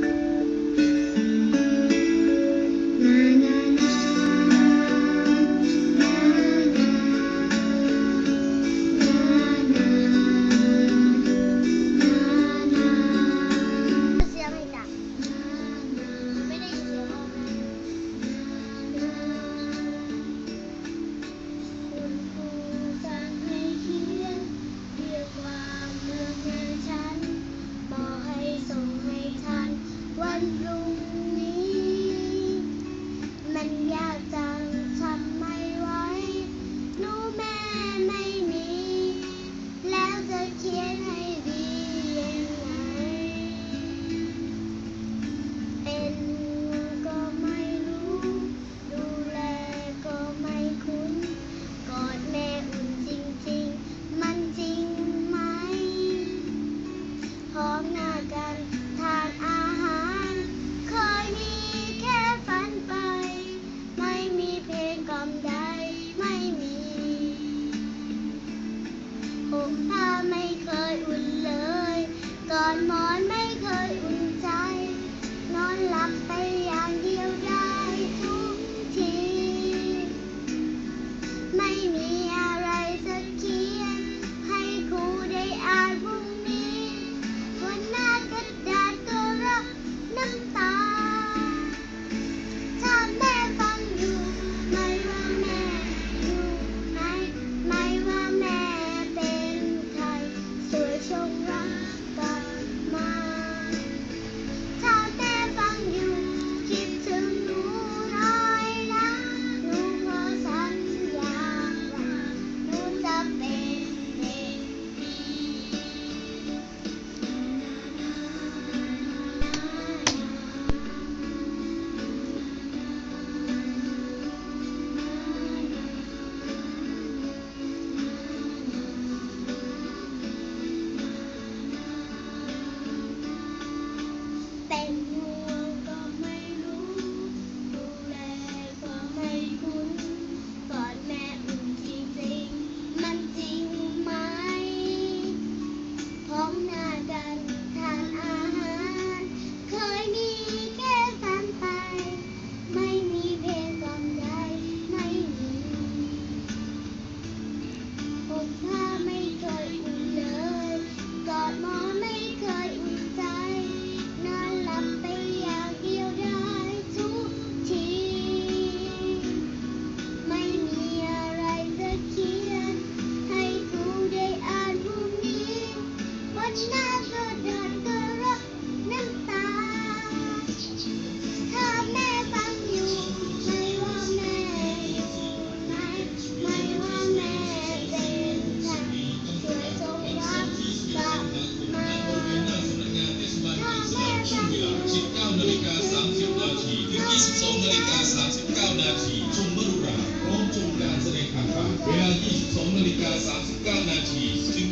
Thank you. ไม่เคยอุ่นเลย ก่อนนอนไม่เคยอุ่นใจ นอนหลับไป 19นาฬิกา30นาทีถึง 22นาฬิกา39นาทีชมมรุราพร้อมชมการแสดงต่างๆเวลา 22นาฬิกา39นาทีถึง